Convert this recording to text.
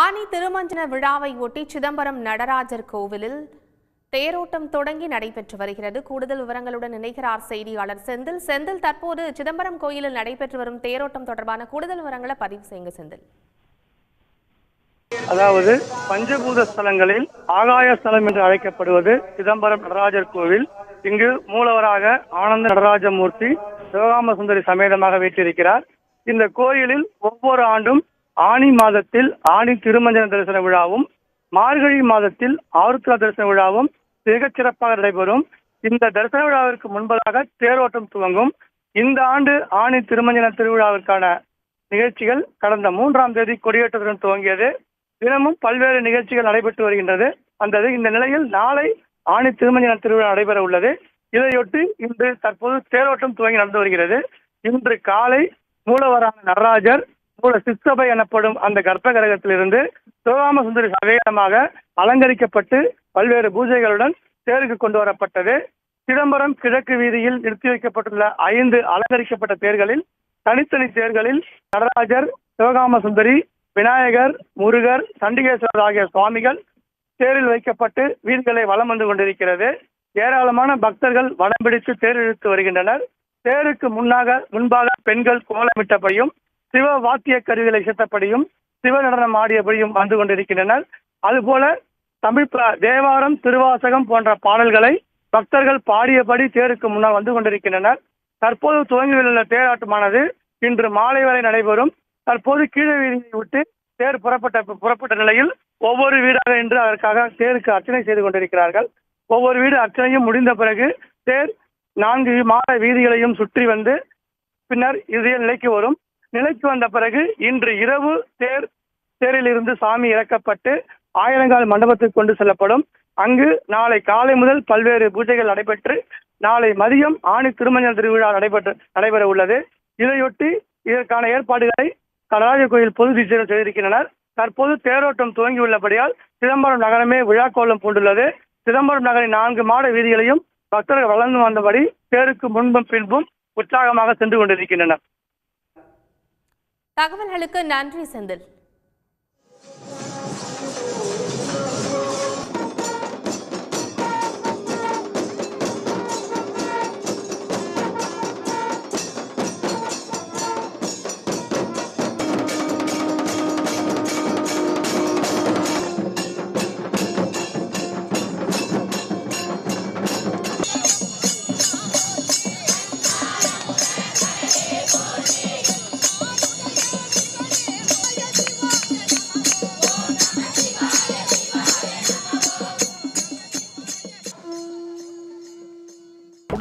ஆனி திருமஞ்சன விழாவை ஒட்டி சிதம்பரம் நடராஜர் கோவிலில் தேரோட்டம் தொடங்கி நடைபெற்று வருகிறது. கூடுதல் விவரங்களுடன் இணைகிறார் செய்தியாளர் செந்தில். செந்தில் தற்போது சிதம்பரம் கோயிலில் நடைபெற்று வரும் தேரோட்டம் தொடர்பான கூடுதல் விவரங்களை பதிவு செய்யுங்க செந்தில். அதாவது பஞ்சபூத ஸ்தலங்களில் ஆகாய ஸ்தலம் என்று அழைக்கப்படுவது சிதம்பரம் நடராஜர் கோவில். இங்கு மூலவராக ஆனந்த நடராஜமூர்த்தி சிவகாம சுந்தரி சமேதமாக வீட்டிருக்கிறார் இந்த கோயிலில் ஒவ்வொரு ஆண்டும் ஆனி மாதத்தில் ஆனி திருமஞ்சன தரிசன விழாவும் மார்கழி மாதத்தில் ஆருத்ரா தரிசன விழாவும் மிகச் சிறப்பாக நடைபெறும். இந்த தரிசன விழாவிற்கு முன்பதாக தேரோட்டம் துவங்கும். இந்த ஆண்டு ஆணி திருமஞ்சன திருவிழாவிற்கான நிகழ்ச்சிகள் கடந்த மூன்றாம் தேதி கொடியேற்றத்துடன் துவங்கியது. தினமும் பல்வேறு நிகழ்ச்சிகள் நடைபெற்று வருகின்றது. அந்த இந்த நிலையில் நாளை ஆணி திருமஞ்சன திருவிழா நடைபெற உள்ளது. இதையொட்டி இன்று தற்போது தேரோட்டம் துவங்கி நடந்து வருகிறது. இன்று காலை மூலவரான நடராஜர் சித்தபை எனப்படும் அந்த கர்ப்ப கிரகத்திலிருந்து சிவராம சுந்தரி சவேதமாக அலங்கரிக்கப்பட்டு பல்வேறு பூஜைகளுடன் தேருக்கு கொண்டு வரப்பட்டது. சிதம்பரம் கிழக்கு வீதியில் நிறுத்தி வைக்கப்பட்டுள்ள ஐந்து அலங்கரிக்கப்பட்ட தேர்களில் தனித்தனி தேர்களில் நடராஜர் சிவகாம சுந்தரி விநாயகர் முருகர் சண்டிகேஸ்வரர் ஆகிய சுவாமிகள் தேரில் வைக்கப்பட்டு வீடுகளை வலம் வந்து கொண்டிருக்கிறது. ஏராளமான பக்தர்கள் வடம் பிடித்து தேர் இழுத்து வருகின்றனர். தேருக்கு முன்னாக முன்பாக பெண்கள் கோலமிட்டபடியும் சிவ வாத்திய கருவிகளை இசைத்தபடியும் சிவ நடனம் ஆடியபடியும் வந்து கொண்டிருக்கின்றனர் அதுபோல தமிழ் தேவாரம் திருவாசகம் போன்ற பாடல்களை பக்தர்கள் பாடியபடி தேருக்கு முன்னால் வந்து கொண்டிருக்கின்றனர். தற்போது துவங்கியுள்ள தேராட்டமானது இன்று மாலை வரை நடைபெறும். தற்போது கீழே வீதியை விட்டு தேர் புறப்பட்ட புறப்பட்ட நிலையில் ஒவ்வொரு வீடாக இன்று அதற்காக தேருக்கு அர்ச்சனை செய்து கொண்டிருக்கிறார்கள். ஒவ்வொரு வீடு அர்ச்சனையும் முடிந்த பிறகு தேர் நான்கு மாத வீதிகளையும் சுற்றி வந்து பின்னர் இதய நிலைக்கு வரும். நிலைக்கு வந்த பிறகு இன்று இரவு தேர் தேரில் இருந்து சாமி இறக்கப்பட்டு ஆயிரங்கால் மண்டபத்துக்கு கொண்டு செல்லப்படும். அங்கு நாளை காலை முதல் பல்வேறு பூஜைகள் நடைபெற்று நாளை மதியம் ஆணி திருமஞ்சன திருவிழா நடைபெற்று நடைபெற உள்ளது. இதையொட்டி இதற்கான ஏற்பாடுகளை நடராஜ கோயில் பொது டீச்சர்கள் செய்திருக்கின்றனர். தற்போது தேரோட்டம் துவங்கியுள்ளபடியால் சிதம்பரம் நகரமே விழாக்கோலம் பூண்டுள்ளது. சிதம்பரம் நகரின் நான்கு மாட வீதிகளையும் பக்தர்கள் வளர்ந்து வந்தபடி தேருக்கு முன்பும் பின்பும் உற்சாகமாக சென்று கொண்டிருக்கின்றனர். தகவல்களுக்கு நன்றி செந்தில்